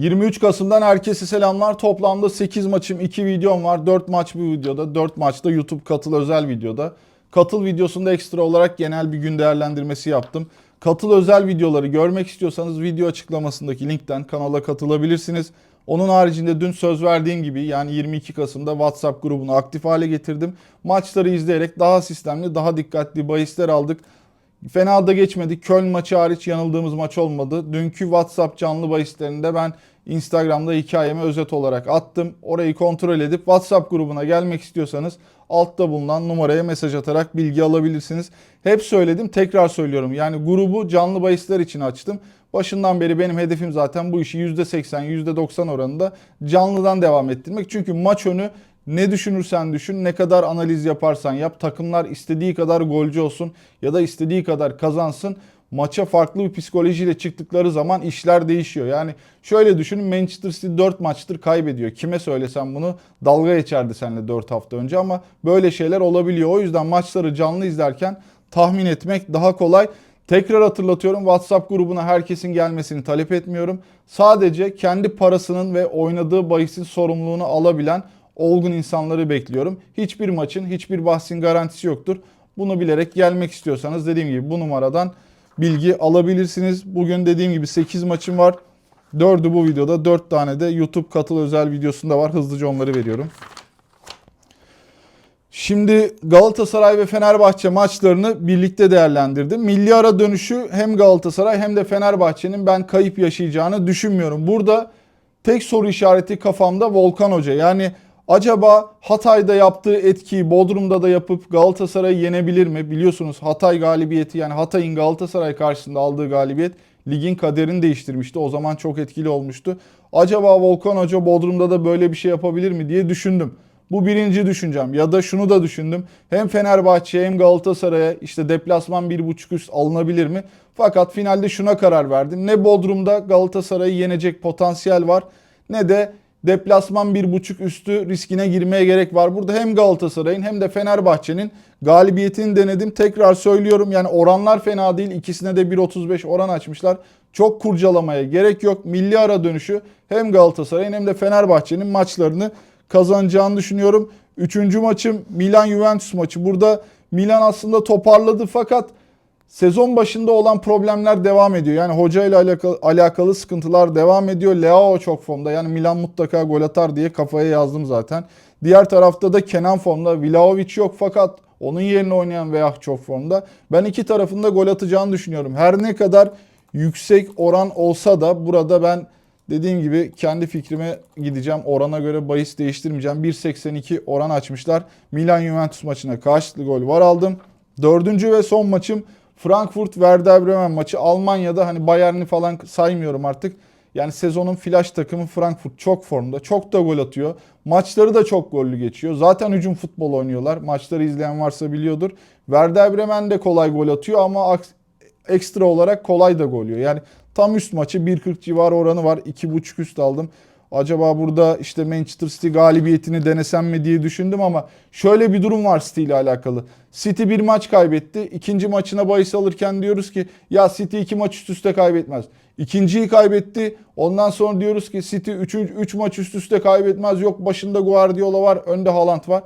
23 Kasım'dan herkese selamlar. Toplamda 8 maçım, 2 videom var. 4 maç bu videoda, 4 maçta YouTube katıl özel videoda. Katıl videosunda ekstra olarak genel bir gün değerlendirmesi yaptım. Katıl özel videoları görmek istiyorsanız video açıklamasındaki linkten kanala katılabilirsiniz. Onun haricinde dün söz verdiğim gibi yani 22 Kasım'da WhatsApp grubunu aktif hale getirdim. Maçları izleyerek daha sistemli, daha dikkatli bahisler aldık. Fena da geçmedi. Köln maçı hariç yanıldığımız maç olmadı. Dünkü WhatsApp canlı bahislerinde ben Instagram'da hikayemi özet olarak attım. Orayı kontrol edip WhatsApp grubuna gelmek istiyorsanız altta bulunan numaraya mesaj atarak bilgi alabilirsiniz. Hep söyledim tekrar söylüyorum. Yani grubu canlı bahisler için açtım. Başından beri benim hedefim zaten bu işi %80, %90 oranında canlıdan devam ettirmek. Çünkü maç önü ne düşünürsen düşün, ne kadar analiz yaparsan yap, takımlar istediği kadar golcü olsun ya da istediği kadar kazansın. Maça farklı bir psikolojiyle çıktıkları zaman işler değişiyor. Yani şöyle düşünün Manchester City 4 maçtır kaybediyor. Kime söylesem bunu dalga geçerdi seninle 4 hafta önce ama böyle şeyler olabiliyor. O yüzden maçları canlı izlerken tahmin etmek daha kolay. Tekrar hatırlatıyorum WhatsApp grubuna herkesin gelmesini talep etmiyorum. Sadece kendi parasının ve oynadığı bahisin sorumluluğunu alabilen olgun insanları bekliyorum. Hiçbir maçın, hiçbir bahsin garantisi yoktur. Bunu bilerek gelmek istiyorsanız dediğim gibi bu numaradan bilgi alabilirsiniz. Bugün dediğim gibi 8 maçım var. 4'ü bu videoda, 4 tane de YouTube katıl özel videosunda var. Hızlıca onları veriyorum. Şimdi Galatasaray ve Fenerbahçe maçlarını birlikte değerlendirdim. Milli ara dönüşü hem Galatasaray hem de Fenerbahçe'nin ben kayıp yaşayacağını düşünmüyorum. Burada tek soru işareti kafamda Volkan Hoca. Yani acaba Hatay'da yaptığı etkiyi Bodrum'da da yapıp Galatasaray'ı yenebilir mi? Biliyorsunuz Hatay galibiyeti yani Hatay'ın Galatasaray karşısında aldığı galibiyet ligin kaderini değiştirmişti. O zaman çok etkili olmuştu. Acaba Volkan Hoca Bodrum'da da böyle bir şey yapabilir mi diye düşündüm. Bu birinci düşüncem. Ya da şunu da düşündüm. Hem Fenerbahçe'ye hem Galatasaray'a işte deplasman 1.5 üst alınabilir mi? Fakat finalde şuna karar verdim. Ne Bodrum'da Galatasaray'ı yenecek potansiyel var ne de deplasman 1.5 üstü riskine girmeye gerek var. Burada hem Galatasaray'ın hem de Fenerbahçe'nin galibiyetini denedim. Tekrar söylüyorum yani oranlar fena değil. İkisine de 1.35 oran açmışlar. Çok kurcalamaya gerek yok. Milli ara dönüşü hem Galatasaray'ın hem de Fenerbahçe'nin maçlarını kazanacağını düşünüyorum. Üçüncü maçım Milan-Juventus maçı. Burada Milan aslında toparladı fakat sezon başında olan problemler devam ediyor. Yani hoca ile alakalı, alakalı sıkıntılar devam ediyor. Leao çok formda. Yani Milan mutlaka gol atar diye kafaya yazdım zaten. Diğer tarafta da Kenan formda. Vlahovic yok fakat onun yerine oynayan Veah çok formda. Ben iki tarafında gol atacağını düşünüyorum. Her ne kadar yüksek oran olsa da burada ben Dediğim gibi kendi fikrime gideceğim. Orana göre bahis değiştirmeyeceğim. 1.82 oran açmışlar. Milan Juventus maçına karşılıklı gol var aldım. Dördüncü ve son maçım Frankfurt Werder Bremen maçı. Almanya'da hani Bayern'i falan saymıyorum artık. Yani sezonun flash takımı Frankfurt çok formda. Çok da gol atıyor. Maçları da çok gollü geçiyor. Zaten hücum futbol oynuyorlar. Maçları izleyen varsa biliyordur. Werder Bremen de kolay gol atıyor ama ekstra olarak kolay da gol yiyor. Yani tam üst maçı 1.40 civarı oranı var. 2.5 üst aldım. Acaba burada işte Manchester City galibiyetini denesem mi diye düşündüm ama şöyle bir durum var City ile alakalı. City bir maç kaybetti. İkinci maçına bahis alırken diyoruz ki ya City iki maç üst üste kaybetmez. İkinciyi kaybetti. Ondan sonra diyoruz ki City 3 3 maç üst üste kaybetmez. Yok başında Guardiola var, önde Haaland var.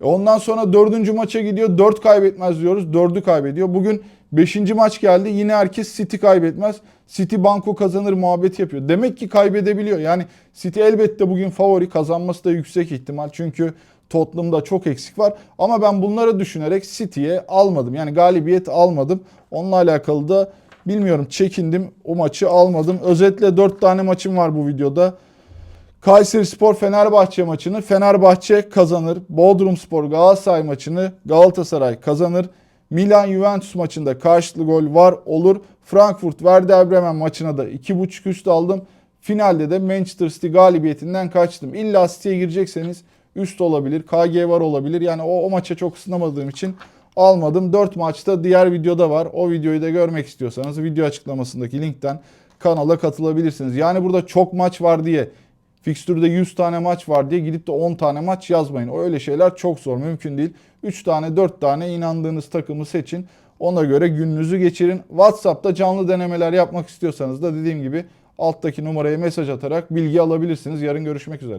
E ondan sonra dördüncü maça gidiyor. Dört kaybetmez diyoruz. Dördü kaybediyor. Bugün beşinci maç geldi. Yine herkes City kaybetmez. City banko kazanır muhabbet yapıyor. Demek ki kaybedebiliyor. Yani City elbette bugün favori. Kazanması da yüksek ihtimal. Çünkü Tottenham'da çok eksik var. Ama ben bunları düşünerek City'ye almadım. Yani galibiyet almadım. Onunla alakalı da bilmiyorum çekindim. O maçı almadım. Özetle 4 tane maçım var bu videoda. Kayseri Spor Fenerbahçe maçını Fenerbahçe kazanır. Bodrum Spor Galatasaray maçını Galatasaray kazanır. Milan Juventus maçında karşılıklı gol var olur. Frankfurt Werder Bremen maçına da 2.5 üst aldım. Finalde de Manchester City galibiyetinden kaçtım. İlla City'ye girecekseniz üst olabilir. KG var olabilir. Yani o, o maça çok ısınamadığım için almadım. 4 maçta diğer videoda var. O videoyu da görmek istiyorsanız video açıklamasındaki linkten kanala katılabilirsiniz. Yani burada çok maç var diye Fikstürde 100 tane maç var diye gidip de 10 tane maç yazmayın. O öyle şeyler çok zor, mümkün değil. 3 tane 4 tane inandığınız takımı seçin. Ona göre gününüzü geçirin. WhatsApp'ta canlı denemeler yapmak istiyorsanız da dediğim gibi alttaki numaraya mesaj atarak bilgi alabilirsiniz. Yarın görüşmek üzere.